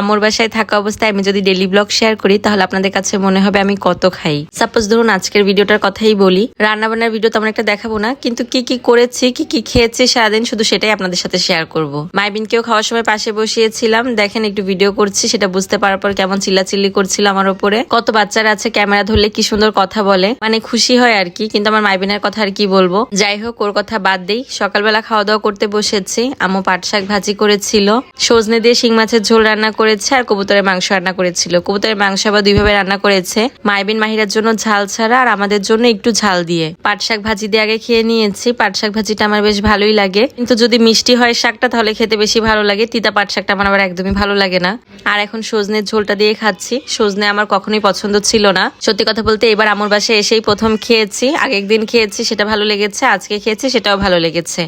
আমার বাসায় থাকা অবস্থায় আমি যদি ডেলি ব্লগ শেয়ার করি, তাহলে আপনাদের কাছে মনে হবে আমি কত খাই। সাপোজ ধরুন আজকের ভিডিওটার কথাই বলি রান্না বান্নার ভিডিও তেমন একটা দেখাবো না, কিন্তু কি কি করেছি, কি কি খেয়েছি সারাদিন শুধু সেটাই আপনাদের সাথে শেয়ার করব। মাইবিনকেও খাওয়ার সময় পাশে বসিয়েছিলাম, দেখেন একটু ভিডিও করছি, সেটা বুঝতে পারার পর কেমন চিল্লাচিল্লি করছিল আমার ওপরে। কত বাচ্চারা আছে ক্যামেরা ধরলে কি সুন্দর কথা বলে। মানে খুশি হয় আর কি, কিন্তু আমার মাইবিনের কথা আর কি বলব। যাই হোক, ওর কথা বাদ দেই, সকালবেলা খাওয়া দাওয়া করতে বসেছি, আম্মু পাট শাক ভাজি করেছিল, সজনে দিয়ে শিং মাছের ঝোল রান্না করেছে আর কবুতরের মাংস রান্না করেছিল। কবুতরের মাংস আবার দুইভাবে রান্না করেছে। মাইবিন মাহিরার জন্য ঝাল ছাড়া আর আমাদের জন্য একটু ঝাল দিয়ে। পাট শাক ভাজি দিয়ে আগে খেয়ে নিয়েছি। পাট শাক ভাজিটা আমার বেশ ভালোই লাগে। কিন্তু যদি মিষ্টি হয় শাকটা তাহলে খেতে বেশি ভালো লাগে। তিতা পাট শাকটা আমার আবার একদমই ভালো লাগে না। আর এখন সজনের ঝোলটা দিয়ে খাচ্ছি। সজনে আমার কখনোই পছন্দ ছিল না। সত্যি কথা বলতে এবার আমার বাসায় এসেই প্রথম খেয়েছি। আগে একদিন খেয়েছি, সেটা ভালো লেগেছে। আজকে খেয়েছি, সেটাও ভালো লেগেছে।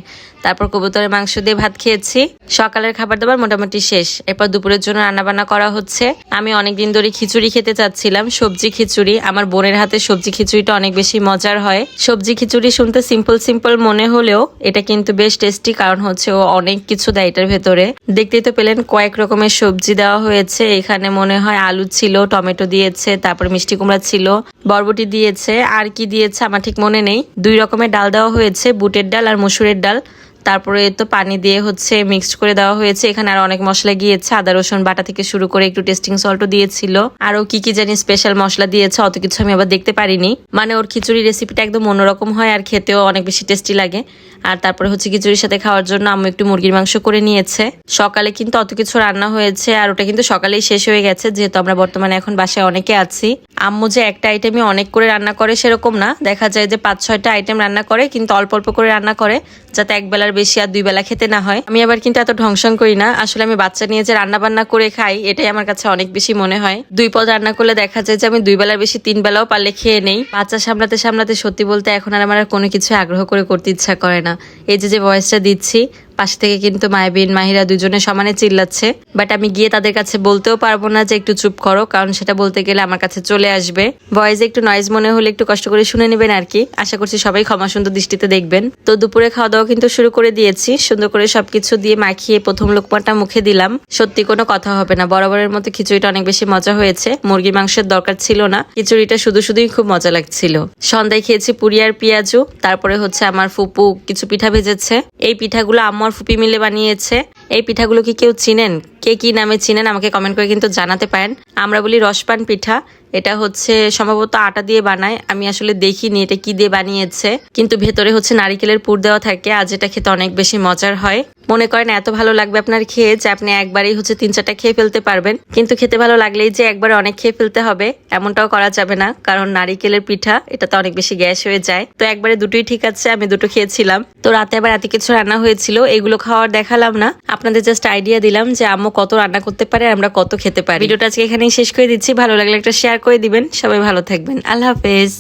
তারপর কবুতরের মাংস দিয়ে ভাত খেয়েছি। সকালের খাবার দাবার মোটামুটি শেষ। এরপর দুপুরের জন্য রান্না বান্না করা হচ্ছে। আমি অনেকদিন ধরে খিচুড়ি খেতে চাচ্ছিলাম, সবজি খিচুড়ি। আমার বোনের হাতে সবজি খিচুড়িটা অনেক বেশি মজার হয়। সবজি খিচুড়ি শুনতে সিম্পল সিম্পল মনে হলেও এটা কিন্তু বেশ টেস্টি কারণ হচ্ছে ও অনেক কিছু দেয় এটার ভেতরে। দেখতেই তো পেলেন কয়েক রকমের সবজি দেওয়া হয়েছে। এখানে মনে হয় আলু ছিল, টমেটো দিয়েছে, তারপর মিষ্টি কুমড়া ছিল, বরবটি দিয়েছে, আর কি দিয়েছে আমার ঠিক মনে নেই। দুই রকমের ডাল দেওয়া হয়েছে, বুটের ডাল আর মসুরের ডাল। তারপরে তো পানি দিয়ে হচ্ছে মিক্সড করে দেওয়া হয়েছে। এখানে আর অনেক মশলা গিয়েছে। আদা, রসুন, বাটা থেকে শুরু করে একটু টেস্টিং সল্টও দিয়েছিল। আরও কি কি জানি স্পেশাল মশলা দিয়েছে, অত কিছু আমি আবার দেখতে পারিনি। মানে ওর খিচুড়ি রেসিপিটা একদম অন্যরকম হয় আর খেতেও অনেক বেশি টেস্টি লাগে। আর তারপরে হচ্ছে খিচুড়ির সাথে খাওয়ার জন্য আম্মু একটু মুরগির মাংস করে নিয়েছে। সকালে কিন্তু অত কিছু রান্না হয়েছে আর ওটা কিন্তু সকালেই শেষ হয়ে গেছে, যেহেতু আমরা বর্তমানে এখন বাসায় অনেকে আছি। আম্মু যে একটা আইটেমই অনেক করে রান্না করে সেরকম না। দেখা যায় যে পাঁচ ছয়টা আইটেম রান্না করে, কিন্তু অল্প অল্প করে রান্না করে, যাতে এক বেলার বেশি আর দুই বেলা খেতে না হয়। আমি আবার কিন্তু এত ঢংসং করি না। আসলে আমি বাচ্চা নিয়ে যে রান্না বান্না করে খাই, এটাই আমার কাছে অনেক বেশি মনে হয়। দুই পদ রান্না করলে দেখা যায় যে আমি দুই বেলার বেশি তিন বেলাও পারলে খেয়ে নেই। বাচ্চা সামলাতে সামলাতে সত্যি বলতে এখন আর আমার কোনো কিছু আগ্রহ করে করতে ইচ্ছা করে না। এই যে যে ভয়েসটা দিচ্ছি পাশ থেকে কিন্তু মায়াবিন, মাহিরা দুজনে সমানে চিল্লাচ্ছে। বাট আমি গিয়ে তাদের কাছে বলতেও পারব না যে একটু চুপ করো, কারণ সেটা বলতে গেলে আমার কাছে চলে আসবে। ভয়েসে একটু নয়েজ মনে হলে একটু কষ্ট করে শুনে নেবেন আর কি। আশা করছি সবাই ক্ষমা সুন্দর দৃষ্টিতে দেখবেন। তো দুপুরে খাওয়া দাওয়া কিন্তু শুরু করে দিয়েছি। সুন্দর করে সবকিছু দিয়ে মাখিয়ে প্রথম লোকমাটা মুখে দিলাম। সত্যি কোনো কথা হবে না। বরাবরের মতো খিচুড়িটা অনেক বেশি মজা হয়েছে। মুরগির মাংসের দরকার ছিল না। খিচুড়িটা শুধু শুধুই খুব মজা লাগছিল। সন্ধ্যায় খেয়েছি পুরি আর পেঁয়াজু। তারপরে হচ্ছে আমার ফুপু কিছু পিঠা ভেজেছে। এই পিঠাগুলো আম্মু আর ফুপি মিলে বানিয়েছে। এই পিঠাগুলো কি কেউ চিনেন? কে কি নামে চিনেন আমাকে কমেন্ট করে কিন্তু জানাতে পারেন। আমরা বলি রসপান পিঠা। এটা হচ্ছে সম্ভবত আটা দিয়ে বানায়। আমি আসলে দেখিনি এটা কি দিয়ে বানিয়েছে। কিন্তু ভেতরে হচ্ছে নারিকেলের পুর দেওয়া থাকে। আজ এটা খেতে অনেক বেশি মজার হয়। মনে করেন এত ভালো লাগবে আপনার খেয়ে যে আপনি একবারেই হচ্ছে তিন চারটা খেয়ে ফেলতে পারবেন। কিন্তু খেতে ভালো লাগলেই যে একবারে অনেক খেয়ে ফেলতে হবে, এমনটাও করা যাবে না। কারণ নারিকেলের পিঠা এটা তো অনেক বেশি গ্যাস হয়ে যায়। তো একবারে দুটোই ঠিক আছে, আমি দুটো খেয়েছিলাম। তো রাতে আবার এত কিছু রান্না হয়েছিল, এগুলো খাওয়ার দেখালাম না। আপনাদের জাস্ট আইডিয়া দিলাম যে আম্মু কত রান্না করতে পারে, আমরা কত খেতে পারি। ভিডিওটা আজকে এখানেই শেষ করে দিচ্ছি। ভালো লাগলে একটা শেয়ার করে দিবেন। সবাই ভালো থাকবেন। আল্লাহ হাফেজ।